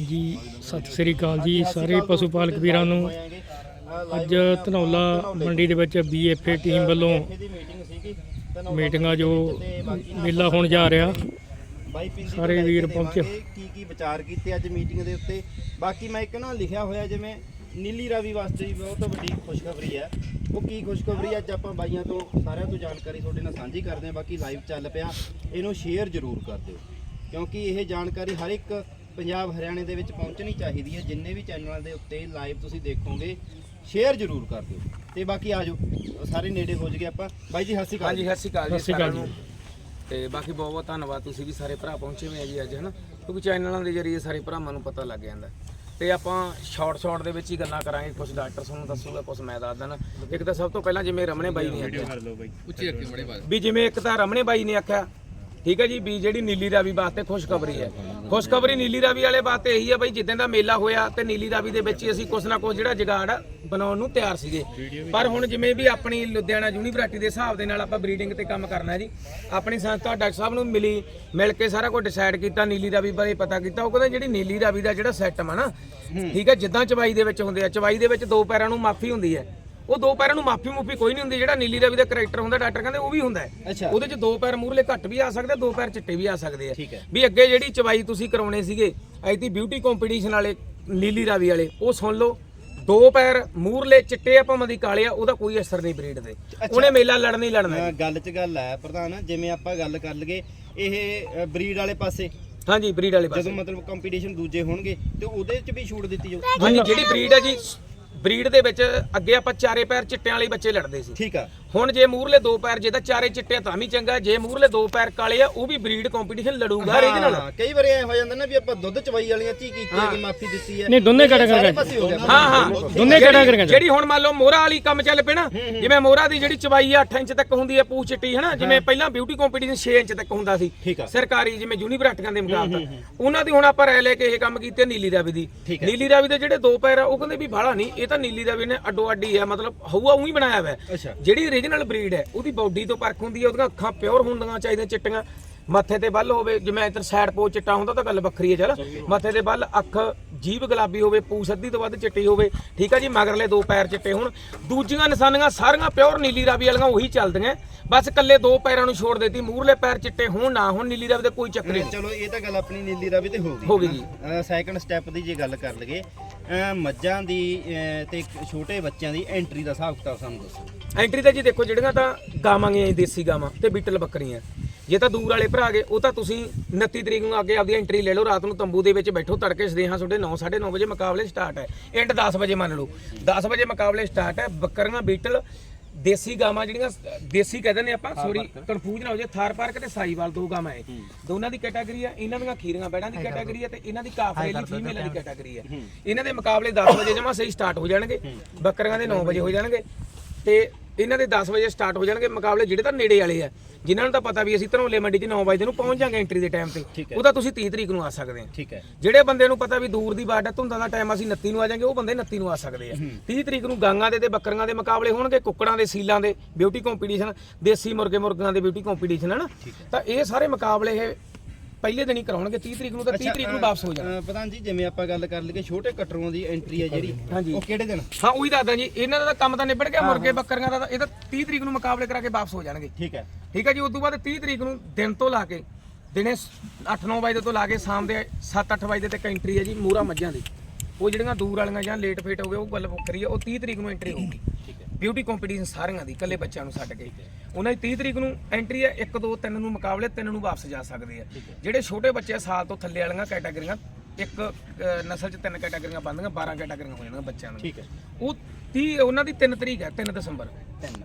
ਜੀ, ਸਤਿ ਸ੍ਰੀ ਅਕਾਲ ਜੀ, ਸਾਰੇ ਪਸ਼ੂ ਪਾਲਕ ਵੀਰਾਂ ਨੂੰ। ਅੱਜ ਧਨੌਲਾ ਮੰਡੀ ਦੇ ਵਿੱਚ ਬੀਐਫਏ ਟੀਮ ਵੱਲੋਂ ਮੀਟਿੰਗਾਂ ਜੋ ਮੇਲਾ ਹੋਣ ਜਾ ਰਿਹਾ। ਸਾਰੇ ਵੀਰ ਪਹੁੰਚੇ। ਕੀ ਕੀ ਵਿਚਾਰ ਕੀਤੇ ਅੱਜ ਮੀਟਿੰਗ ਦੇ ਉੱਤੇ? ਬਾਕੀ ਮੈਂ ਇੱਕ ਨਾ ਲਿਖਿਆ ਹੋਇਆ ਜਿਵੇਂ ਨੀਲੀ ਰਾਵੀ ਵਾਸਤੇ ਵੀ ਬਹੁਤ ਵੱਡੀ ਖੁਸ਼ਖਬਰੀ ਹੈ। ਉਹ ਕੀ ਖੁਸ਼ਖਬਰੀ ਅੱਜ ਆਪਾਂ ਬਾਈਆਂ ਤੋਂ ਸਾਰਿਆਂ ਤੋਂ ਜਾਣਕਾਰੀ ਤੁਹਾਡੇ ਨਾਲ ਸਾਂਝੀ ਕਰਦੇ ਹਾਂ। ਬਾਕੀ ਲਾਈਵ ਚੱਲ ਪਿਆ। ਇਹਨੂੰ ਸ਼ੇਅਰ ਜ਼ਰੂਰ ਕਰ ਦਿਓ। ਕਿਉਂਕਿ ਇਹ ਜਾਣਕਾਰੀ ਹਰ ਇੱਕ ਪੰਜਾਬ ਹਰਿਆਣੇ ਦੇ ਵਿੱਚ ਪਹੁੰਚਣੀ ਚਾਹੀਦੀ ਹੈ। ਜਿੰਨੇ ਵੀ ਚੈਨਲਾਂ ਦੇ ਉੱਤੇ ਲਾਈਵ ਤੁਸੀਂ ਦੇਖੋਗੇ ਸ਼ੇਅਰ ਜ਼ਰੂਰ ਕਰ ਦਿਓ। ਤੇ ਬਾਕੀ ਆ ਜਾਓ ਸਾਰੇ ਨੇੜੇ ਹੋ ਜਗੇ ਆਪਾਂ। ਬਾਈ ਜੀ ਸਤਿ ਸ਼੍ਰੀ ਅਕਾਲ ਹਾਂਜੀ ਸਤਿ ਸ਼੍ਰੀ ਅਕਾਲ ਜੀ ਸਤਿ ਸ਼੍ਰੀ ਅਕਾਲ ਸਾਰਿਆਂ ਨੂੰ। ਤੇ ਬਾਕੀ ਬਹੁਤ ਬਹੁਤ ਧੰਨਵਾਦ ਤੁਸੀਂ ਵੀ ਸਾਰੇ ਭਰਾ ਪਹੁੰਚੇ ਹੋਏ ਆ ਜੀ ਅੱਜ ਹਨਾ? ਕਿਉਂਕਿ ਚੈਨਲਾਂ ਦੇ ਜਰੀਏ ਸਾਰੇ ਭਰਾਵਾਂ ਨੂੰ ਪਤਾ ਲੱਗ ਜਾਂਦਾ। ਤੇ ਆਪਾਂ ਸ਼ਾਰਟ ਸ਼ਾਰਟ ਦੇ ਵਿੱਚ ਹੀ ਗੱਲਾਂ ਕਰਾਂਗੇ ਕੁਝ ਡਾਕਟਰ ਤੁਹਾਨੂੰ ਦੱਸੂਗਾ ਕੁਝ ਮੈਂ ਦੱਸ ਦੇਣਾ ਇੱਕ ਤਾਂ ਸਭ ਤੋਂ ਪਹਿਲਾਂ ਜਿਵੇਂ ਰਮਣੇ ਬਾਈ ਨੇ ਆਖਿਆ। ਵੀ ਜਿਵੇਂ ਇੱਕ ਤਾਂ ਰਮਣੇ ਬਾਈ ਨੇ ਆਖਿਆ ਠੀਕ ਹੈ ਜੀ, ਵੀ ਜਿਹੜੀ ਨੀਲੀ ਰਾਵੀ ਵਾਸਤੇ ਖੁਸ਼ਖਬਰੀ ਹੈ। ਖੁਸ਼ਖਬਰੀ ਨੀਲੀ ਰਾਵੀ ਵਾਲੇ ਵਾਸਤੇ ਇਹੀ ਹੈ ਬਈ, ਜਿੱਦਾਂ ਦਾ ਮੇਲਾ ਹੋਇਆ ਤੇ ਨੀਲੀ ਰਾਵੀ ਦੇ ਵਿੱਚ ਹੀ ਅਸੀਂ ਕੁਛ ਨਾ ਕੁਛ ਜਿਹੜਾ ਜਗਾੜ ਬਣਾਉਣ ਨੂੰ ਤਿਆਰ ਸੀਗੇ। ਪਰ ਹੁਣ ਜਿਵੇਂ ਵੀ ਆਪਣੀ ਲੁਧਿਆਣਾ ਯੂਨੀਵਰਸਿਟੀ ਦੇ ਹਿਸਾਬ ਦੇ ਨਾਲ ਆਪਾਂ ਬਰੀਡਿੰਗ ਤੇ ਕੰਮ ਕਰਨਾ ਜੀ, ਆਪਣੀ ਸੰਸਥਾ ਡਾਕਟਰ ਸਾਹਿਬ ਨੂੰ ਮਿਲੀ, ਮਿਲ ਕੇ ਸਾਰਾ ਕੁਝ ਡਿਸਾਈਡ ਕੀਤਾ, ਨੀਲੀ ਰਾਵੀ ਬਾਰੇ ਪਤਾ ਕੀਤਾ, ਉਹ ਕਹਿੰਦਾ ਜਿਹੜੀ ਨੀਲੀ ਰਾਵੀ ਦਾ ਜਿਹੜਾ ਸੈਟਮ ਆ ਨਾ, ਠੀਕ ਹੈ, ਜਿੱਦਾਂ ਚਵਾਈ ਦੇ ਵਿੱਚ ਹੁੰਦੇ ਆ, ਚਵਾਈ ਦੇ ਵਿੱਚ ਦੋ ਪੈਰਾਂ ਨੂੰ ਮਾਫੀ ਹੁੰਦੀ ਹੈ। ਉਹ ਦੋ ਪੈਰਾਂ ਨੂੰ ਮਾਫੀ ਮੁਫੀ ਕੋਈ ਨਹੀਂ ਹੁੰਦੀ ਜਿਹੜਾ ਨੀਲੀ ਰਾਵੀ ਦਾ ਕਰੈਕਟਰ ਹੁੰਦਾ ਡਾਕਟਰ ਕਹਿੰਦੇ ਉਹ ਵੀ ਹੁੰਦਾ ਹੈ। ਉਹਦੇ ਚ ਦੋ ਪੈਰ ਮੂਰਲੇ ਘੱਟ ਵੀ ਆ ਸਕਦੇ ਦੋ ਪੈਰ ਚਿੱਟੇ ਵੀ ਆ ਸਕਦੇ ਆ। ਵੀ ਅੱਗੇ ਜਿਹੜੀ ਚਵਾਈ ਤੁਸੀਂ ਕਰਾਉਣੇ ਸੀਗੇ ਐਤੀ ਬਿਊਟੀ ਕੰਪੀਟੀਸ਼ਨ ਵਾਲੇ ਨੀਲੀ ਰਾਵੀ ਵਾਲੇ ਉਹ ਸੁਣ ਲਓ। ਦੋ ਪੈਰ ਮੂਰਲੇ ਚਿੱਟੇ ਆ ਭਾਵੇਂ ਦੀ ਕਾਲੇ ਆ ਉਹਦਾ ਕੋਈ ਅਸਰ ਨਹੀਂ ਬਰੀਡ ਤੇ ਉਹਨੇ ਮੇਲਾ ਲੜਨਾ ਹੀ ਲੜਨਾ ਗੱਲ 'ਚ ਗੱਲ ਹੈ ਪ੍ਰਧਾਨ ਜਿਵੇਂ ਆਪਾਂ ਗੱਲ ਕਰ ਲਈਏ ਇਹ ਬਰੀਡ ਵਾਲੇ ਪਾਸੇ। ਹਾਂਜੀ ਬਰੀਡ ਵਾਲੇ ਪਾਸੇ। ਜਦੋਂ ਮਤਲਬ ਕੰਪੀਟੀਸ਼ਨ ਦੂਜੇ ਹੋਣਗੇ ਤੇ ਉਹਦੇ 'ਚ ਵੀ ਛੂਟ ਦਿੱਤੀ ਜਾਊ। ਹਾਂਜੀ ਜਿਹੜੀ ਬਰੀਡ ਹੈ ਜੀ ਬਰੀਡ ਦੇ ਵਿੱਚ ਅੱਗੇ ਆਪਾਂ ਚਾਰੇ ਪੈਰ ਚਿੱਟਿਆਂ ਵਾਲੇ ਬੱਚੇ ਲੜਦੇ ਸੀ। ਠੀਕ ਆ। ਹੁਣ ਜੇ ਮੂਰਲੇ ਦੋ ਪੈਰ ਜੇ ਤਾਂ ਚਾਰੇ ਚਿੱਟੇ ਤਾਂ ਵੀ ਚੰਗਾ ਜੇ ਮੂਰਲੇ ਦੋ ਪੈਰ ਕਾਲੇ ਆ ਉਹ ਵੀ ਬਰੀਡ ਕੰਪੀਟੀਸ਼ਨ ਲੜੂਗਾ ਰੀਜਨਲ ਹਾਂ, ਕਈ ਵਾਰੀ ਐ ਹੋ ਜਾਂਦਾ ਨਾ ਵੀ ਆਪਾਂ ਦੁੱਧ ਚਵਾਈ ਵਾਲੀਆਂ ਚ ਕੀਤੀ ਹੈ। ਕਿ ਮਾਫੀ ਦਿੱਤੀ ਹੈ ਨਹੀਂ, ਦੋਨੇ ਪਾਸੇ ਹੋ ਹਾਂ ਦੋਨੇ ਕੈਟਾਗਰੀਆਂ ਜਿਹੜੀ ਹੁਣ ਮੰਨ ਲਓ ਮੋਹਰਾ ਵਾਲੀ ਕੰਮ ਚੱਲ ਨਾ ਜਿਵੇਂ ਮੋਹਰਾ ਦੀ ਜਿਹੜੀ ਚਵਾਈ ਆ 8 ਇੰਚ ਤੱਕ ਹੁੰਦੀ ਹੈ ਪੂਛ ਚਿੱਟੀ ਹਨਾ? ਜਿਵੇਂ ਪਹਿਲਾਂ ਬਿਊਟੀ ਕੰਪੀਟੀਸ਼ਨ 6 ਇੰਚ ਤੱਕ ਹੁੰਦਾ ਸੀ। ਸਰਕਾਰੀ ਜਿਵੇਂ ਯੂਨੀਵਰਸਿਟੀਆਂ ਦੇ ਮੁਕਾਬਲੇ। ਉਹਨਾਂ ਦੀ ਹੁਣ ਆਪਾਂ ਰਹਿ ਲੈ ਕੇ ਇਹ ਕੰਮ ਕੀਤੇ ਨੀਲੀ ਰਾਵੀ ਦੀ। ਨੀਲੀ ਰਾਵੀ ਦੇ ਜਿਹੜੇ ਦੋ ਪੈਰ ਆ ਉਹ ਕਹਿੰਦੇ ਵੀ ਬਾਹਲਾ ਨਹੀਂ ਇਹ ਤਾਂ ਨੀਲੀ ਰਾਵੀ ਨੇ ਅੱਡੋ ਅੱਡੀ ਆ ਮਤਲਬ ਹਊਆ ਉਹੀ ਬਣਾਇਆ ਹੋਇਆ। ਅੱਛਾ। ਜਿਹੜੀ ਓਰੀਜਨਲ ਬਰੀਡ ਹੈ। ਉਹਦੀ ਬਾਡੀ ਤੋਂ ਪਰਖ ਹੁੰਦੀ ਹੈ ਉਹਦੀਆਂ ਅੱਖਾਂ ਪਿਓਰ ਹੁੰਦੀਆਂ ਚਾਹੀਦੀਆਂ ਚਿੱਟੀਆਂ। ਮੱਥੇ ਤੇ ਬੱਲ ਹੋਵੇ ਜਿਵੇਂ ਇਧਰ ਸਾਈਡ ਪੋ ਚਿੱਟਾ ਹੁੰਦਾ ਤਾਂ ਗੱਲ ਵੱਖਰੀ ਹੈ ਚਲ। ਮੱਥੇ ਤੇ ਬੱਲ ਅੱਖ ਜੀਭ ਗੁਲਾਬੀ ਹੋਵੇ ਪੂਛ ਅੱਧੀ ਤੋਂ ਵੱਧ ਚਿੱਟੀ ਹੋਵੇ ਠੀਕ ਹੈ ਜੀ? ਮਗਰਲੇ ਦੋ ਪੈਰ ਚਿੱਟੇ ਹੋਣ। ਦੂਜੀਆਂ ਨਿਸ਼ਾਨੀਆਂ ਸਾਰੀਆਂ ਪਿਓਰ ਨੀਲੀ ਰਾਵੀ ਵਾਲੀਆਂ ਉਹੀ ਚੱਲਦੀਆਂ। ਬਸ ਕੱਲੇ ਦੋ ਪੈਰਾਂ ਨੂੰ ਛੋੜ ਦਿੱਤੀ ਮੂਰਲੇ ਪੈਰ ਚਿੱਟੇ ਹੋਣ ਨਾ ਹੋਣ ਨੀਲੀ ਰਾਵੀ ਦਾ ਕੋਈ ਚੱਕਰ ਨਹੀਂ ਚਲੋ ਇਹ ਤਾਂ ਗੱਲ ਆਪਣੀ ਨੀਲੀ ਰਾਵੀ ਤੇ ਹੋ ਗਈ। ਹੋ ਗਈ ਜੀ। ਸੈਕੰਡ ਸਟੈਪ ਦੀ ਜੇ ਗੱਲ ਕਰ ਲਈਏ ਮੱਝਾਂ ਦੀ ਤੇ ਛੋਟੇ ਬੱਚਿਆਂ ਦੀ ਐਂਟਰੀ ਦਾ ਹਿਸਾਬ ਕਿਤਾਬ ਸਾਨੂੰ ਦੱਸੋ। ਐਂਟਰੀ ਤਾਂ ਜੀ ਦੇਖੋ ਜਿਹੜੀਆਂ ਤਾਂ ਗਾਵਾਂ ਗਈਆਂ ਜੀ, ਦੇਸੀ ਗਾਵਾਂ ਤੇ ਬੀਟਲ ਬੱਕਰੀਆਂ। ਜੇ ਤਾਂ ਦੂਰ ਵਾਲੇ ਭਰਾ ਗਏ ਉਹ ਤਾਂ ਤੁਸੀਂ 29 ਤਰੀਕ ਨੂੰ ਅੱਗੇ ਆਪਦੀ ਐਂਟਰੀ ਲੈ ਲਓ ਰਾਤ ਨੂੰ ਤੰਬੂ ਦੇ ਵਿੱਚ ਬੈਠੋ ਤੜਕੇ ਸਦੇਹਾਂ ਤੁਹਾਡੇ 9 9:30 ਵਜੇ ਮੁਕਾਬਲੇ ਸਟਾਰਟ ਹੈ। ਐਂਡ 10 ਵਜੇ ਮੰਨ ਲਓ। 10 ਵਜੇ ਮੁਕਾਬਲੇ ਸਟਾਰਟ ਹੈ ਬੱਕਰੀਆਂ ਬੀਟਲ ਦੇਸੀ ਗਾਵਾਂ ਜਿਹੜੀਆਂ ਦੇਸੀ ਕਹਿੰਦੇ ਨੇ ਆਪਾਂ ਸੋਰੀ ਕਨਫਿਊਜ਼ ਨਾ ਹੋ ਜੇ ਥਾਰ ਪਾਰਕ ਤੇ ਸਾਈਵਾਲ ਦੋ ਗਾਵਾਂ ਹੈ। ਦੋਨਾਂ ਦੀ ਕੈਟਾਗਰੀ ਹੈ ਇਹਨਾਂ ਦੀਆਂ ਖੀਰੀਆਂ ਬੈੜਾਂ ਦੀ ਕੈਟਾਗਰੀ ਹੈ ਤੇ ਇਹਨਾਂ ਦੀ ਕਾਫਰੇਲੀ ਫੀਮੇਲ ਦੀ ਕੈਟਾਗਰੀ ਹੈ। ਇਹਨਾਂ ਦੇ ਮੁਕਾਬਲੇ 10 ਵਜੇ ਜਮਾ ਸਹੀ ਸਟਾਰਟ ਹੋ ਜਾਣਗੇ। ਬੱਕਰੀਆਂ ਦੇ 9 ਵਜੇ ਹੋ ਜਾਣਗੇ। ਤੇ ਇਹਨਾਂ ਦੇ 10 ਵਜੇ ਸਟਾਰਟ ਹੋ ਜਾਣਗੇ ਮੁਕਾਬਲੇ ਜਿਹੜੇ ਤਾਂ ਨੇੜੇ ਵਾਲੇ ਆ। ਜਿਨ੍ਹਾਂ ਨੂੰ ਤਾਂ ਪਤਾ ਵੀ ਅਸੀਂ ਧਰੋਲੇ ਮੰਡੀ 'ਚ 9 ਵਜੇ ਨੂੰ ਪਹੁੰਚ ਜਾਾਂਗੇ ਐਂਟਰੀ ਦੇ ਟਾਈਮ ਤੇ। ਠੀਕ ਹੈ। ਉਹਦਾ ਤੁਸੀਂ 30 ਤਰੀਕ ਨੂੰ ਆ ਸਕਦੇ ਆ। ਠੀਕ ਹੈ। ਜਿਹੜੇ ਬੰਦੇ ਨੂੰ ਪਤਾ ਵੀ ਦੂਰ ਦੀ ਬਾਟ ਹੈ ਧੁੰਦਾਂ ਦਾ ਟਾਈਮ ਅਸੀਂ 29 ਨੂੰ ਆ ਜਾਾਂਗੇ ਉਹ ਬੰਦੇ 29 ਨੂੰ ਆ ਸਕਦੇ ਆ। 30 ਤਰੀਕ ਨੂੰ ਗਾਂਗਾ ਦੇ ਤੇ ਬੱਕਰੀਆਂ ਦੇ ਮੁਕਾਬਲੇ ਹੋਣਗੇ ਕੁੱਕੜਾਂ ਦੇ ਸੀਲਾਂ ਦੇ ਬਿਊਟੀ ਕੰਪੀਟੀਸ਼ਨ ਦੇਸੀ ਮੁਰਗੇ ਮੁਰਗੀਆਂ ਦੇ ਬਿਊਟੀ ਕੰਪੀਟੀਸ਼ਨ ਹਨ? ਤਾਂ ਇਹ ਸਾਰੇ ਮੁਕਾਬਲੇ ਇਹ ਪਹਿਲੇ ਦਿਨ ਹੀ ਕਰਾਉਣਗੇ 30 ਤਰੀਕ ਨੂੰ ਤਾਂ 30 ਤਰੀਕ ਨੂੰ ਵਾਪਸ ਹੋ ਜਾਣਾ। ਪ੍ਰਧਾਨ ਜੀ ਜਿਵੇਂ ਆਪਾਂ ਗੱਲ ਕਰ ਲਈਏ ਛੋਟੇ ਕਟਰੂਆਂ ਦੀ ਐਂਟਰੀ ਹੈ ਜਿਹੜੀ। ਉਹ ਕਿਹੜੇ ਦਿਨ? ਹਾਂ ਉਹੀ ਦੱਸਦਾ ਜੀ ਇਹਨਾਂ ਦਾ ਕੰਮ ਤਾਂ ਨਿਬੜ ਗਿਆ ਮੁਰਗੇ ਬੱਕਰੀਆਂ ਦਾ ਇਹ ਤਾਂ 30 ਤਰੀਕ ਨੂੰ ਮੁਕਾਬਲੇ ਕਰਾ ਕੇ ਵਾਪਸ ਹੋ ਜਾਣਗੇ। ਠੀਕ ਹੈ। ਠੀਕ ਹੈ ਜੀ ਉਸ ਤੋਂ ਬਾਅਦ 30 ਤਰੀਕ ਨੂੰ ਦਿਨ ਤੋਂ ਲਾ ਕੇ ਦਿਨੇ 8-9 ਵਜੇ ਤੋਂ ਲਾ ਕੇ ਸ਼ਾਮ ਦੇ 7-8 ਵਜੇ ਤੱਕ ਐਂਟਰੀ ਹੈ ਜੀ ਮੂਰਾ ਮੱਝਾਂ ਦੀ। ਉਹ ਜਿਹੜੀਆਂ ਦੂਰ ਵਾਲੀਆਂ ਜਾਂ ਲੇਟ ਫੇਟ ਹੋ ਗਏ ਉਹ ਗੱਲ ਹੈ ਉਹ 30 ਤਰੀਕ ਨੂੰ ਐਂਟਰੀ ਹੋਊਗੀ। ਬਿਊਟੀ ਕੰਪੀਟੀਸ਼ਨ ਸਾਰੀਆਂ ਦੀ ਇਕੱਲੇ ਬੱਚਿਆਂ ਨੂੰ ਛੱਡ ਕੇ। ਉਹਨਾਂ ਦੀ 30 ਤਰੀਕ ਨੂੰ ਐਂਟਰੀ ਹੈ 1 2 3 ਨੂੰ ਮੁਕਾਬਲੇ 3 ਨੂੰ ਵਾਪਸ ਜਾ ਸਕਦੇ ਆ। ਜਿਹੜੇ ਛੋਟੇ ਬੱਚੇ ਆ, ਸਾਲ ਤੋਂ ਥੱਲੇ ਵਾਲੀਆਂ ਕੈਟਾਗਰੀਆਂ ਇੱਕ ਨਸਲ 'ਚ ਤਿੰਨ ਕੈਟਾਗਰੀਆਂ ਬਣਦੀਆਂ 12 ਕੈਟਾਗਰੀਆਂ ਹੋ ਜਾਣਗੀਆਂ ਬੱਚਿਆਂ ਨੂੰ। ਠੀਕ ਹੈ। ਉਹ 30 ਉਹਨਾਂ ਦੀ 3 ਤਰੀਕ ਹੈ 3 ਦਸੰਬਰ। ਤਿੰਨ।